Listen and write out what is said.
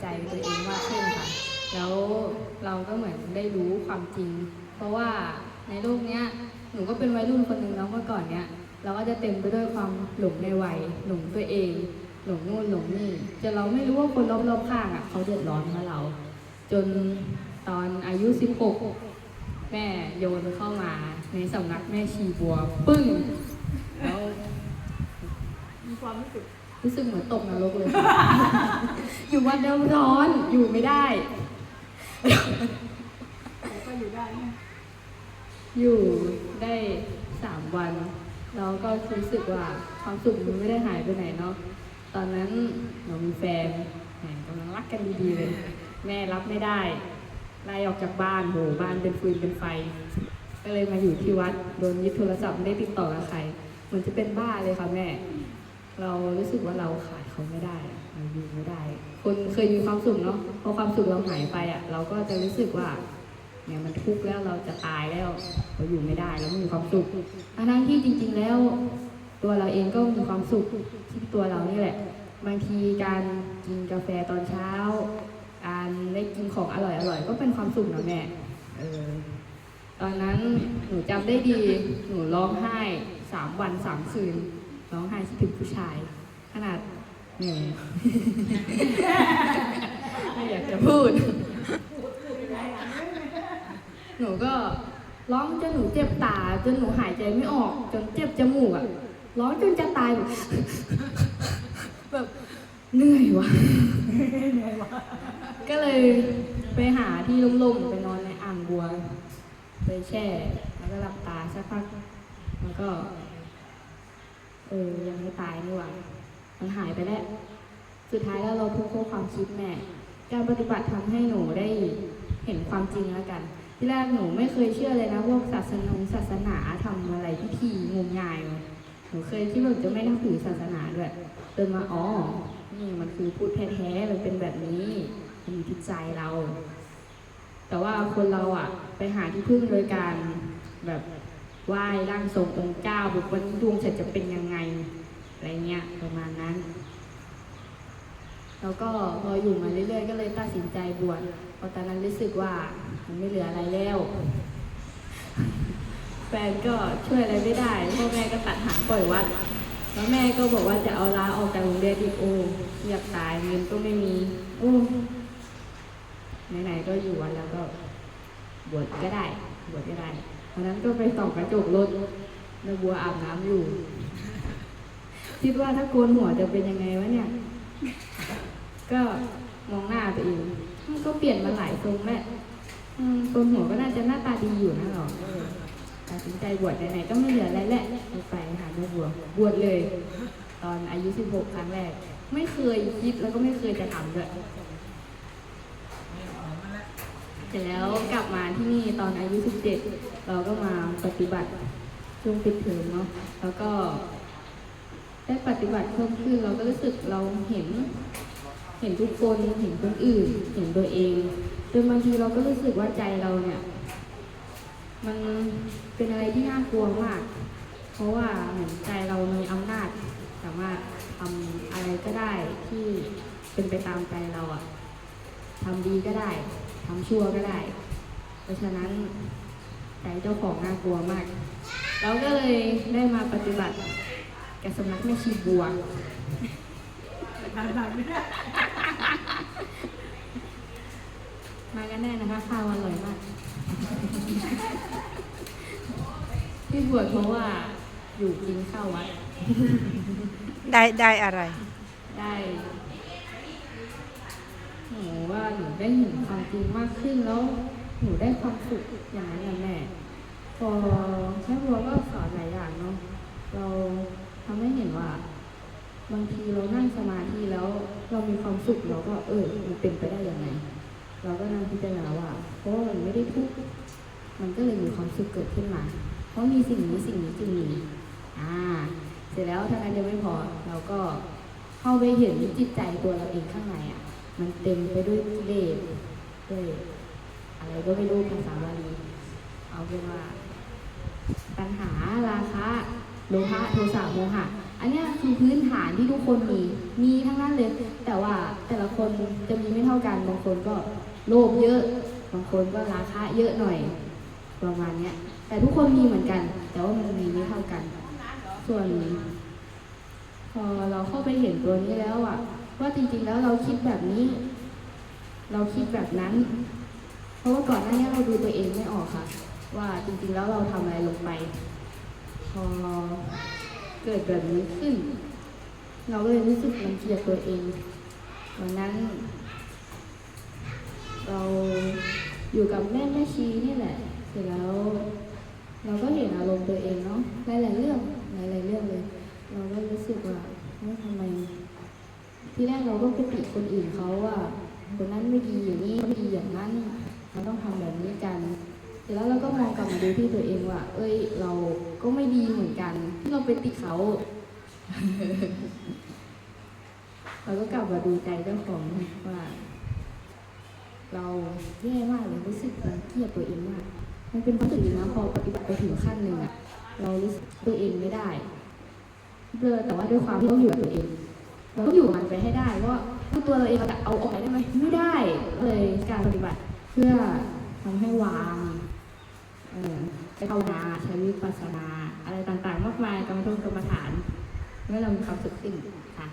ใจตัวเองมากขึ้นค่ะ แล้วเราก็เหมือนได้รู้ความจริง เพราะว่าในโลกเนี้ยหนูก็เป็นวัยรุ่นคนหนึ่งเนาะเมื่อก่อนเนี้ยเราก็จะเต็มไปด้วยความหลงในวัยหลงตัวเอง หลงนู่นหลงนี่จนเราไม่รู้ว่าคนรอบๆข้างอะเขาเดือดร้อนเพราะเรา จนตอนอายุ 16 แม่โยนเข้ามาในสำนักแม่ชีบัว ปึ้งแล้วมีความรู้สึก รู้สึกเหมือนตกนรกเลย อยู่วันเดียวร้อนอยู่ไม่ได้แต่ก็อยู่ได้นะอยู่ได้สามวันแล้วก็รู้สึกว่าความสุขมันไม่ได้หายไปไหนเนาะตอนนั้นเรามีแฟนแหมกำลังรักกันดีๆเลย แม่รับไม่ได้ไล่ออกจากบ้านโหบ้านเป็นฟืนเป็นไฟ ก็เลยมาอยู่ที่วัดโดนยึดโทรศัพท์ไม่ได้ติดต่อกับใครเหมือนจะเป็นบ้าเลยค่ะแม่ เรารู้สึกว่าเราขาดเขาไม่ได้อะเราอยู่ไม่ได้ คนเคยมีความสุขเนาะพอความสุขเราหายไปอะ เราก็จะรู้สึกว่าเนี่ยมันทุกข์แล้วเราจะตายแล้วเราอยู่ไม่ได้เราไม่มีความสุขทั้งที่จริง ๆ แล้ว ตัวเราเองก็มีความสุขที่ตัวเรานี่แหละ บางทีการกินกาแฟตอนเช้า การได้กินของอร่อยๆก็เป็นความสุขนะแม่เออตอนนั้นหนูจำได้ดี หนูร้องไห้สามวันสามคืน ร้องไห้คิดถึงผู้ชาย ขนาดแหม ไม่อยากจะพูด หนูก็ร้องจนหนูเจ็บตา จนหนูหายใจไม่ออก จนเจ็บจมูกอะร้องจนจะตายแบบแบบเหนื่อยวะก็เลยไปหาที่ร่มๆไปนอนในอ่างบัว ไปแช่ แล้วก็หลับตาสักพักแล้วก็ เออ ยังไม่ตายนี่หว่า มันหายไปแล้ว สุดท้ายแล้วเราพบข้อความคิดแม่ การปฏิบัติทำให้หนูได้เห็นความจริงแล้วกัน ที่แรกหนูไม่เคยเชื่อเลยนะพวกศาสนาศาสนาทำอะไรพิธีงมงายเลยหนูเคยที่แบบจะไม่นับถือศาสนาด้วยจนมาอ๋อ นี่มันคือพูดแท้ๆมันเป็นแบบนี้มันอยู่ที่ใจเรา แต่ว่าคนเราอะ ไปหาที่พึ่งโดยการแบบ ไหว้ร่างทรงองค์เจ้าบุคคลดวงฉันจะเป็นยังไงอะไรเงี้ยประมาณนั้น แล้วก็พออยู่มาเรื่อยๆ ก็เลยตัดสินใจบวชเพราะตอนนั้นรู้สึกว่ามันไม่เหลืออะไรแล้ว แฟนก็ช่วยอะไรไม่ได้พ่อแม่ก็ตัดหางปล่อยวัดแล้วแม่ก็บอกว่าจะเอาลาออกจากโรงเรียนอีกโอ้อยากตายเงินก็ไม่มีโอ้ไหนๆก็อยู่วันแล้วก็บวชก็ได้บวชก็ได้ วันนั้นก็ไปส่องกระจกรถแม่บัวอาบน้ำอยู่ คิดว่าถ้าโกนหัวจะเป็นยังไงวะเนี่ย ก็มองหน้าตัวเองมันก็เปลี่ยนมาหลายทรงแม่อืมโกนหัวก็น่าจะหน้าตาดีอยู่นะหรอเออตัดสินใจบวชไหนๆก็ไม่เหลืออะไรแหละไปหาแม่บัวบวชเลย ตอนอายุ 16 ครั้งแรก ไม่เคยคิดแล้วก็ไม่เคยจะทำด้วย เสร็จแล้วกลับมาที่นี่ตอนอายุ 17 เราก็มาปฏิบัติช่วงปิดเทอมเนาะแล้วก็ ได้ปฏิบัติเพิ่มขึ้นเราก็รู้สึกเราเห็น เห็นทุกคนเห็นคนอื่น เห็นตัวเองจนบางทีเราก็รู้สึกว่าใจเราเนี่ย มันเป็นอะไรที่น่ากลัวมาก เพราะว่าเหมือนใจเรามีอำนาจสามารถทำอะไรก็ได้ที่เป็นไปตามใจเราอะทำดีก็ได้ ทำชั่วก็ได้ เพราะฉะนั้นใจเจ้าของน่ากลัวมาก เราก็เลยได้มาปฏิบัติกับสำนักแม่ชีบัวทานได้ไม่ได้มากันแน่นะคะข้าวอร่อยมาก ที่บวชเพราะว่าอยู่กินข้าววัด ได้ได้อะไร ได้ หนูว่าหนูได้เห็นความจริงมากขึ้นแล้วหนูได้ความสุขอย่างนั้นนะแม่พอแม่บัวก็สอนหลายอย่างเนาะเราทำให้เห็นว่า บางทีเรานั่งสมาธิแล้วเรามีความสุขเราก็เออมันเป็นไปได้ยังไง เราก็นั่งพิจารณาว่าเพราะว่ามันไม่ได้ทุกข์มันก็เลยมีความสุขเกิดขึ้นมาเพราะมีสิ่งนี้สิ่งนี้จึงมีอ่า เสร็จแล้วถ้านั้นยังไม่พอเราก็เข้าไปเห็นจิตใจตัวเราเองข้างในอะ มันเต็มไปด้วยกิเลสด้วยอะไรก็ไม่รู้ภาษาบาลีเอาเป็นว่า ปัญหาราคะโลภะโทสะโมหะ อันนี้คือพื้นฐานที่ทุกคนมี มีทั้งนั้นเลย แต่ว่าแต่ละคนจะมีไม่เท่ากัน บางคนก็โลภเยอะ บางคนก็ราคาเยอะหน่อย ประมาณเนี้ย แต่ทุกคนมีเหมือนกัน แต่ว่ามันมีไม่เท่ากัน ส่วนพอเราเข้าไปเห็นตัวนี้แล้วอะ ว่าจริงๆแล้วเราคิดแบบนี้ เราคิดแบบนั้น เพราะว่าก่อนหน้านี้เราดูตัวเองไม่ออกค่ะ ว่าจริงๆแล้วเราทำอะไรลงไป พอเกิดแบบนี้ขึ้น เราก็เลยรู้สึกรังเกียจตัวเองวันนั้น เราอยู่กับแม่แม่ชีนี่แหละ เสร็จแล้ว เราก็เห็นอารมณ์ตัวเองเนาะหลายๆเรื่องหลายๆเรื่องเลย เราก็รู้สึกว่าทำไม ที่แรกเราก็ไปติคนอื่นเขาว่าคนนั้นไม่ดีอย่างนี้ไม่ดีอย่างนั้นเราต้องทำแบบนี้กันแล้วเราก็มองกลับมาดูที่ตัวเองว่า เอ้ย เราก็ไม่ดีเหมือนกัน ที่เราไปติเขา เราก็กลับมาดูใจเจ้าของว่า เราแย่มากเลยรู้สึกรังเกียจตัวเองมากมันเป็นความรู้สึกนะพอปฏิบัติไปถึงขั้นหนึ่งอะเรารู้สึกตัวเองไม่ได้เบลอแต่ว่าด้วยความที่เราอยู่กับตัวเอง เราต้องอยู่มันไปให้ได้ว่าตัวเราเองเราจะเอาออกไปได้ไหมไม่ได้เลยการปฏิบัติเพื่อทำให้วางไปภาวนาใช้วิปัสสนา อะไรต่างๆ มากมายกรรมฐานกรรมฐานเมื่อเรามีความสุขสิ้นค่ะ